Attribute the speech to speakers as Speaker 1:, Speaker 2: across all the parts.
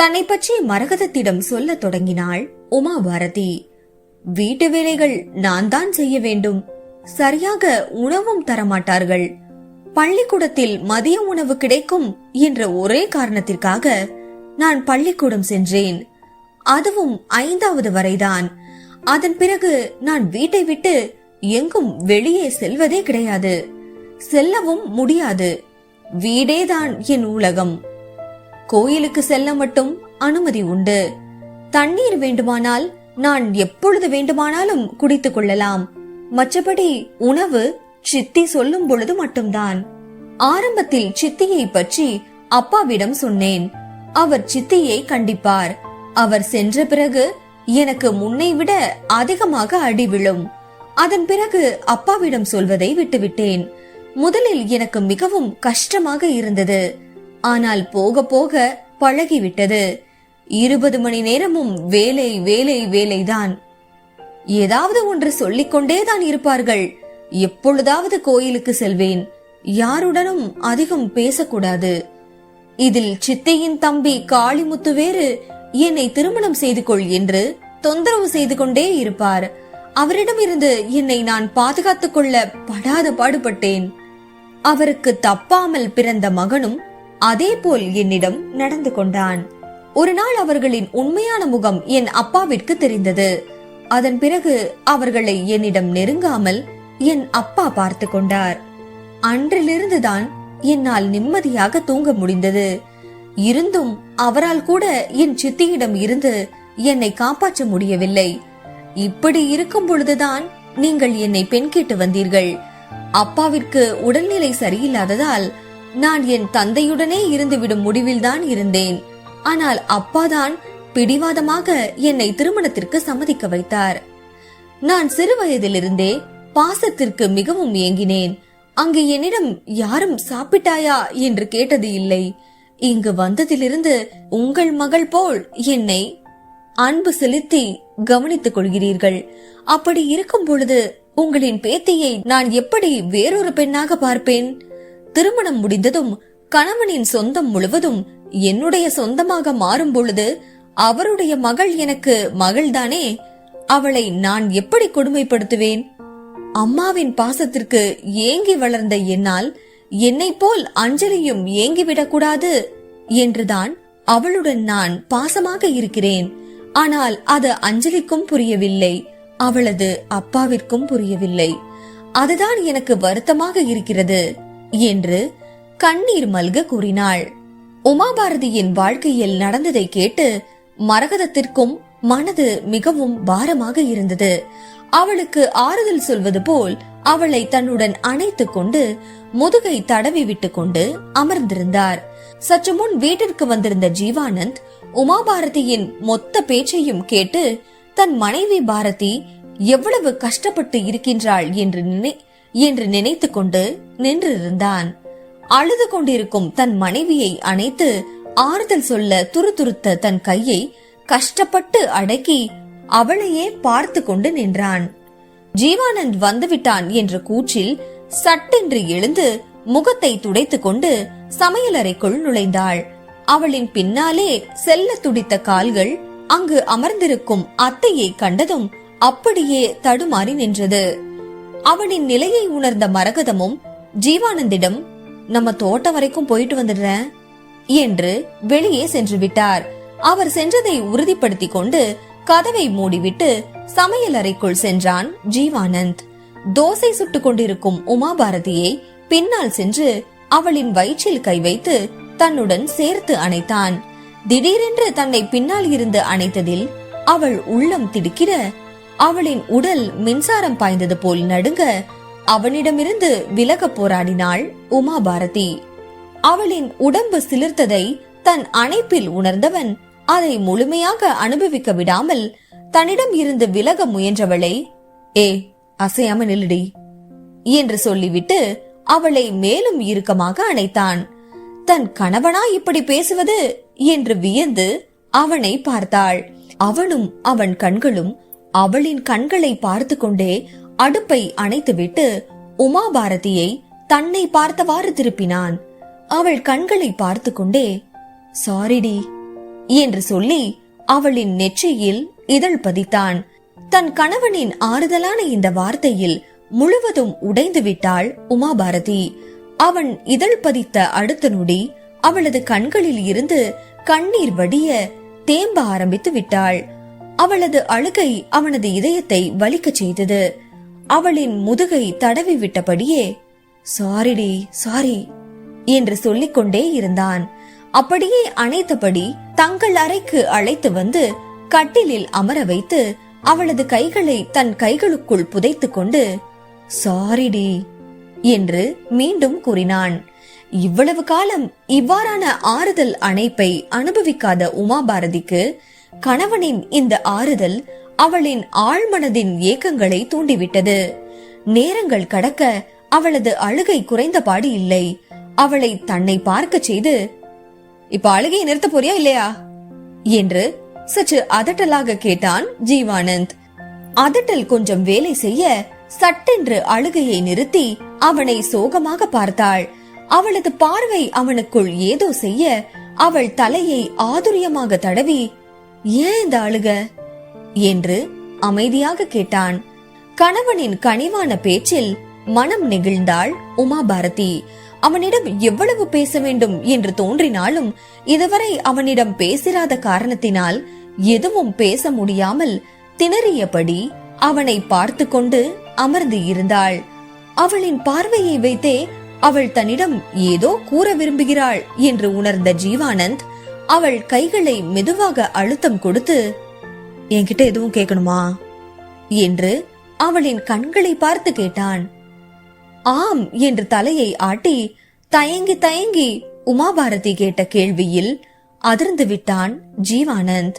Speaker 1: தன்னை பற்றி மரகதத்திடம் சொல்ல தொடங்கினாள் உமா பாரதி வீட்டு வேலைகள் நான் தான் செய்ய வேண்டும். சரியாக உணவும் தரமாட்டார்கள். பள்ளிக்கூடத்தில் மதிய உணவு கிடைக்கும் என்ற ஒரே காரணத்திற்காக நான் பள்ளிக்கூடம் சென்றேன். அதுவும் ஐந்தாவது வரைதான். அதன் பிறகு நான் வீட்டை விட்டு எங்கும் வெளியே செல்வதே கிடையாது. செல்லவும் முடியாது. வீடேதான் என் உலகம். கோயிலுக்கு செல்ல மட்டும் அனுமதி உண்டு. தண்ணீர் வேண்டுமானால் நான் எப்பொழுது வேண்டுமானாலும் குடித்துக் கொள்ளலாம். மற்றபடி உணவு சித்தி சொல்லும் பொழுது மட்டும்தான். ஆரம்பத்தில் சித்தியை பற்றி அப்பாவிடம் சொன்னேன். அவர் சித்தியை கண்டிப்பார். அவர் சென்ற பிறகு எனக்கு முன்னை விட அதிகமாக அடி விழும். அதன் பிறகு அப்பாவிடம் சொல்வதை விட்டுவிட்டேன். முதலில் எனக்கு மிகவும் கஷ்டமாக இருந்தது. ஆனால் போக போக பழகிவிட்டது. இருபது மணி நேரமும் வேலை வேலை வேலைதான். ஏதாவது ஒன்று சொல்லிக்கொண்டே தான் இருப்பார்கள். எப்பொழுதாவது கோயிலுக்கு செல்வேன். யாருடனும் அதிகம் பேசக்கூடாது. இதில் சித்தையின் தம்பி காளிமுத்து வேறு என்னை திருமணம் செய்து கொள் என்று தொந்தரவு செய்து கொண்டே இருப்பார். அவரிடமிருந்து என்னை நான் பாதுகாத்துக் கொள்ள படாத பாடுபட்டேன். அவருக்கு தப்பாமல் பிறந்த மகனும் அதேபோல் என்னிடம் நடந்து கொண்டான். ஒரு நாள் அவர்களின் உண்மையான முகம் என் அப்பாவிற்கு தெரிந்தது. அதன் பிறகு அவர்களை என்னிடம் நெருங்காமல் என் அப்பா பார்த்து கொண்டார். அன்றிலிருந்துதான் என்னால் நிம்மதியாக தூங்க முடிந்தது. இருந்தும் அவரால் கூட என் சித்தியிடம் இருந்து என்னை காப்பாற்ற முடியவில்லை. இப்படி இருக்கும் பொழுதுதான் நீங்கள் என்னை பெண் கேட்டு வந்தீர்கள். அப்பாவிற்கு உடல்நிலை சரியில்லாததால் நான் என் தந்தையுடனே இருந்துவிடும் முடிவில்தான் இருந்தேன். ஆனால் அப்பாதான் பிடிவாதமாக என்னை திருமணத்திற்கு சம்மதிக்க வைத்தார். நான் சிறு வயதிலிருந்தே பாசத்திற்கு மிகவும் ஏங்கினேன். அங்கு என்னிடம் யாரும் சாப்பிட்டாயா என்று கேட்டது இல்லை. இங்கு வந்ததிலிருந்து உங்கள் மகள் போல் என்னை அன்பு செலுத்தி கவனித்துக் கொள்கிறீர்கள். அப்படி இருக்கும் பொழுது உங்களின் பேத்தியை நான் எப்படி வேறொரு பெண்ணாக பார்ப்பேன்? திருமணம் முடிந்ததும் கணவனின் சொந்தம் முழுவதும் என்னுடைய சொந்தமாக மாறும் பொழுது அவருடைய மகள் எனக்கு மகள்தானே அவளை நான் எப்படி கொடுமைப்படுத்துவேன்? அம்மாவின் பாசத்திற்கு ஏங்கி வளர்ந்த என்னால் என்னை போல் அஞ்சலியும் ஏங்கிவிடக்கூடாது என்றுதான் அவளுடன் நான் பாசமாக இருக்கிறேன். ஆனால் அது அஞ்சலிக்கும் புரியவில்லை அவளது அப்பாவிற்கும் புரியவில்லை. அதுதான் எனக்கு வருத்தமாக இருக்கிறது. என்று கண்ணீர் மல்க கூறினாள். உமாபாரதியின் வாழ்க்கையில் நடந்ததை கேட்டு மரகதத்திற்கும் மனது மிகவும் பாரமாக இருந்தது. அவளுக்கு ஆறுதல் சொல்வது போல் அவளை தன்னுடன் அணைத்துக் கொண்டு முதுகை தடவி விட்டு கொண்டு அமர்ந்திருந்தார். சற்று முன் வீட்டிற்கு வந்திருந்த ஜீவானந்த் உமாபாரதியின் மொத்த பேச்சையும் கேட்டு தன் மனைவி பாரதி எவ்வளவு கஷ்டப்பட்டு இருக்கின்றாள் என்று நினை என்று நினைத்து கொண்டு நின்றிருந்தான். அழுது கொண்டிருக்கும் தன் மனைவியை அணைத்து ஆறுதல் சொல்ல துருதுருத்த தன் கையை கஷ்டப்பட்டு அடக்கி அவளையே பார்த்து கொண்டு நின்றான். ஜீவானந்த் வந்துவிட்டான் என்ற கூற்றில் சட்டென்று எழுந்து முகத்தை துடைத்து கொண்டு சமையலறைக்குள் நுழைந்தாள். அவளின் பின்னாலே செல்ல துடித்த கால்கள் அங்கு அமர்ந்திருக்கும் அத்தையை கண்டதும் அப்படியே தடுமாறி நின்றது. அவனின் நிலையை உணர்ந்த மரகதமும் ஜீவானந்திடம் நம்ம தோட்டம் வரைக்கும் போயிட்டு வந்துடுறேன் என்று வெளியே சென்று விட்டார். அவர் சென்றதை உறுதிப்படுத்திக் கொண்டு கதவை மூடிவிட்டு சமையல் அறைக்குள் சென்றான் ஜீவானந்த். தோசை சுட்டுக் கொண்டிருக்கும் உமாபாரதியை பின்னால் சென்று அவளின் வயிற்றில் கை வைத்து தன்னுடன் சேர்த்து அணைத்தான். திடீரென்று தன்னை பின்னால் இருந்து அணைத்ததில் அவள் உள்ளம் திடுக்கிற அவளின் உடல் மின்சாரம் பாய்ந்தது போல் நடுங்க அவனிடமிருந்து விலக போராடினாள் உமா பாரதி அவளின் உடம்பு சிலிர்த்ததை தன் அணைப்பில் உணர்ந்தவன் அதை முழுமையாக அனுபவிக்க விடாமல் தன்னிடம் இருந்து விலக முயன்றவளை ஏ அசையாம நில்லுடி என்று சொல்லிவிட்டு அவளை மேலும் இறுக்கமாக அணைத்தான். தன் கணவனா இப்படி பேசுவது? என்று வியந்து அவனை பார்த்தாள். அவனும் அவன் கண்களும் அவளின் கண்களை பார்த்து கொண்டே அடுப்பை அணைத்துவிட்டு உமாபாரதியை தன்னை பார்த்தவாறு திருப்பினான். அவள் கண்களை பார்த்து கொண்டே சாரிடி என்று சொல்லி அவளின் நெற்றியில் இதழ் பதித்தான். தன் கணவனின் ஆறுதலான இந்த வார்த்தையில் முழுவதும் உடைந்து விட்டாள் உமாபாரதி. அவன் இதழ் பதித்த அடுத்த நொடி அவளது கண்களில் இருந்து கண்ணீர் வடிய தேம்ப ஆரம்பித்து விட்டாள் அவளது அழுகை அவனது இதயத்தை வலிக்கச் செய்தது. அவளின் முதுகை தடவி விட்டபடியே சாரிடி சாரி என்று சொல்லிக் கொண்டே இருந்தான். அப்படியே அணைத்தபடி தங்கள் அறைக்கு அழைத்து வந்து கட்டிலில் அமர வைத்து அவளது கைகளை தன் கைகளுக்குள் புதைத்துக் கொண்டு சாரிடி என்று மீண்டும் கூறினான். இவ்வளவு காலம் இவ்வாறான ஆறுதல் அணைப்பை அனுபவிக்காத உமாபாரதிக்கு கணவனின் இந்த ஆறுதல் அவளின் ஆழ்மனதின் ஏக்கங்களை தூண்டிவிட்டது. நேரங்கள் கடக்க அவளது அழுகை குறைந்தபாடு இல்லை. அவளை தன்னை பார்க்க செய்து இப்ப அழுகையை நிறுத்த போறியா இல்லையா? என்று சற்று அதட்டலாக கேட்டான் ஜீவானந்த். அதட்டல் கொஞ்சம் வேலை செய்ய சட்டென்று அழுகையை நிறுத்தி அவனை சோகமாக பார்த்தாள். அவளது பார்வை அவனுக்குள் ஏதோ செய்ய அவள் தலையை ஆதுரியமாக தடவி ஏன் இந்த அழுக? என்று அமைதியாக கேட்டான். கணவனின் கனிவான பேச்சில் மனம் நெகிழ்ந்தாள் உமாபாரதி. அவனிடம் எவ்வளவு பேச வேண்டும் என்று தோன்றினாலும் இதுவரை அவனிடம் பேசிராத காரணத்தினால் எதுவும் பேச முடியாமல் திணறியபடி அவனை பார்த்து கொண்டு அமர்ந்து இருந்தாள். அவளின் பார்வையை வைத்தே அவள் தன்னிடம் ஏதோ கூற விரும்புகிறாள் என்று உணர்ந்த ஜீவானந்த் அவள் கைகளை மெதுவாக அழுத்தம் கொடுத்து என்கிட்ட எதுவும் கேட்கணுமா? என்று அவளின் கண்களை பார்த்து கேட்டான். ஆம் என்று தலையை ஆட்டி தயங்கி தயங்கி உமாபாரதி கேட்ட கேள்வியில் அதிர்ந்து விட்டான் ஜீவானந்த்.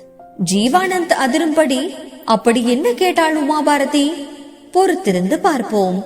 Speaker 1: ஜீவானந்த் அதிரும்படி அப்படி என்ன கேட்டாள் உமாபாரதி? பொறுத்திருந்து பார்ப்போம்.